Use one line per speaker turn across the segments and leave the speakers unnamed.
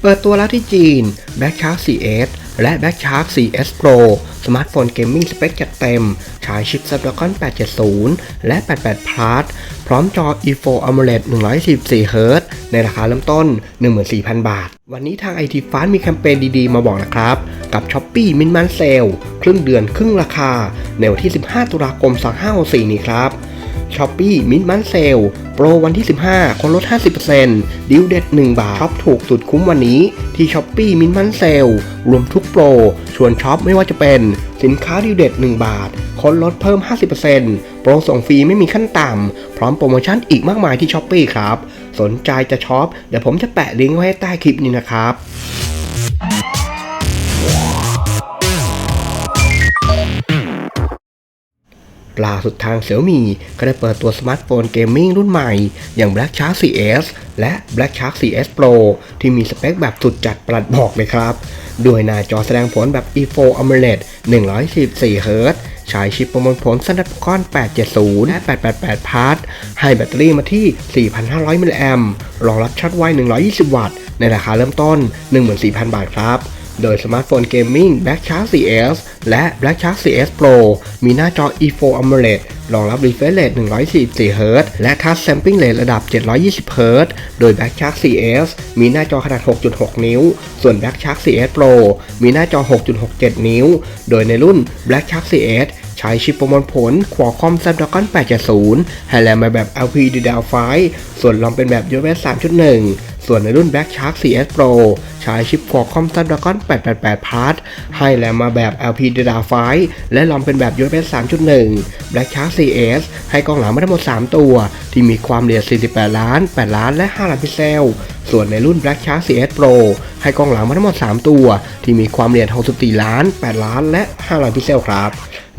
เปิดตัวแล้วที่จีน Black Shark 4S และ Black Shark 4S Pro สมาร์ทโฟนเกมมิ่งสเปคจัดเต็ม ใช้ชิป Snapdragon 870 และ 88 Plus พร้อมจอ E4 AMOLED 144 Hz ในราคาเริ่มต้น 14,000 บาท วันนี้ทาง IT f a s t มีแคมเปญดีๆ มาบอกนะครับ กับ s h อ p e e มินมันเซลครึ่งเดือนครึ่งราคา ในวันที่ 15 ตุลาคม 2564 นี้ครับ ช้อปปี้มินมันเซลโปรวันที่ 15 คนลด 50%ดิวเด็ด 1 บาท ช็อปถูกสุดคุ้มวันนี้ ที่ช้อปปี้มินมันเซลรวมทุกโปร ชวนช็อปไม่ว่าจะเป็น สินค้าดิวเด็ด 1 บาท คนลดเพิ่ม 50%โปรส่งฟรีไม่มีขั้นต่ำ พร้อมโปรโมชั่นอีกมากมายที่ช้อปปี้ครับ สนใจจะช็อป เดี๋ยวผมจะแปะลิงก์ไว้ให้ใต้คลิปนี้นะครับ ล่าสุดทางเสี่ยวมีก็ได้เปิดตัวสมาร์ทโฟนเกมมิ่งรุ่นใหม่ อย่าง Black Shark 4S และ Black Shark 4S Pro ที่มีสเปคแบบสุดจัดประหลัดบอกเลยครับ ด้วยหน้าจอแสดงผลแบบ E4 AMOLED 144 Hz ใช้ชิปประมวลผล Snapdragon 870 และ 888 Plus ให้แบตเตอรี่มาที่ 4,500มิลลิแอมป์รองรับชาร์จไว 120 วัตต์ ในราคาเริ่มต้น 14,000 บาทครับ โดยสมาร์ทโฟนเกมมิ่ง Black Shark 4S และ Black Shark 4S Pro มีหน้าจอ E4 AMOLED รองรับ refresh rate 144 Hz และ touch sampling rate ระดับ 720 Hz โดย Black Shark 4S มีหน้าจอขนาด 6.6 นิ้ว ส่วน Black Shark 4S Pro มีหน้าจอ 6.67 นิ้ว โดยในรุ่น Black Shark 4S ใช้ชิปประมวลผล Qualcomm Snapdragon 870 ให้แรมมาแบบ LPDDR5 ส่วนรอมเป็นแบบ UFS 3.1 ส่วนในรุ่น Black Shark 4S Pro ใช้ชิป Qualcomm Snapdragon 888 Plus ให้แรมมาแบบ LPDDR5 และรอมเป็นแบบ UFS 3.1 Black Shark 4S ให้กล้องหลังมาทั้งหมด 3 ตัว ที่มีความละเอียด 48 ล้าน 8 ล้าน และ 5 ล้านพิกเซลส่วนในรุ่น Black Shark 4S Pro ให้กล้องหลังมาทั้งหมด 3 ตัว ที่มีความละเอียด 64 ล้าน 8 ล้าน และ 5 ล้านพิกเซลครับ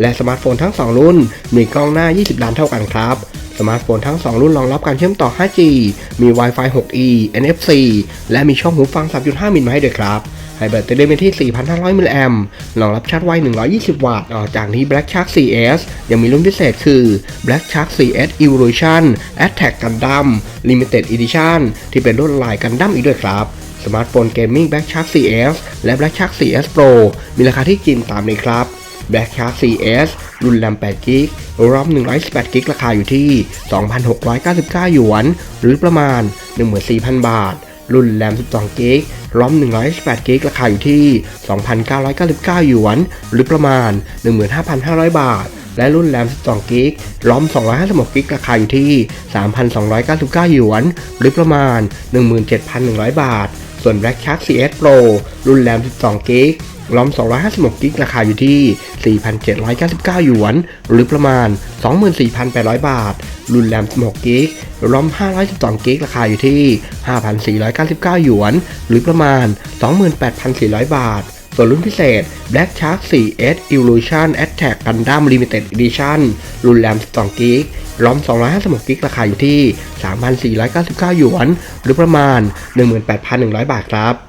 และสมาร์ทโฟนทั้ง 2 รุ่น มีกล้องหน้า 20 ล้านเท่ากันครับ สมาร์ทโฟนทั้ง 2 รุ่นรองรับการเชื่อมต่อ 5G มี Wi-Fi 6E NFC และมีช่องหูฟัง 3.5 มิลมาให้ด้วยครับให้แบตเตอรี่เป็นที่ 4,500 มิลลิแอมรองรับชาร์จไว 120 วัตต์ต่อจากนี้ Black Shark 4S ยังมีรุ่นพิเศษคือ Black Shark 4S Evolution Attack Gundam Limited Edition ที่เป็นรุ่นลายกันดั้มอีกด้วยครับ สมาร์ทโฟนเกมมิ่ง Black Shark 4S และ Black Shark 4S Pro มีราคาที่จีนตามนี้ครับ Black Shark 4S รุ่นแรม8 g b รอม118 g b ราคาอยู่ที่ 2,699 หยวน หรือประมาณ 14,000 บาท รุ่นแรม12 g b รอม118 g b ราคาอยู่ที่ 2,999 หยวน หรือประมาณ 15,500 บาท และรุ่นแรม12 g b รอม256 g b ราคาอยู่ที่ 3,299 หยวน หรือประมาณ 17,100 บาทส่วน Black Shark 4S Pro รุ่นแรม 12 g b รอม 256กิกราคาอยู่ที่ 4,799 หยวน หรือประมาณ 24,800 บาท รุ่นแรม 16กิกรอม 512กิกราคาอยู่ที่ 5,499 หยวน หรือประมาณ 28,400 บาท ส่วนรุ่นพิเศษ Black Shark 4S Evolution Attack Gundam Limited Edition รุ่นแรม 12กิกรอม 256กิกราคาอยู่ที่ 3,499 หยวน หรือประมาณ 18,100 บาทครับ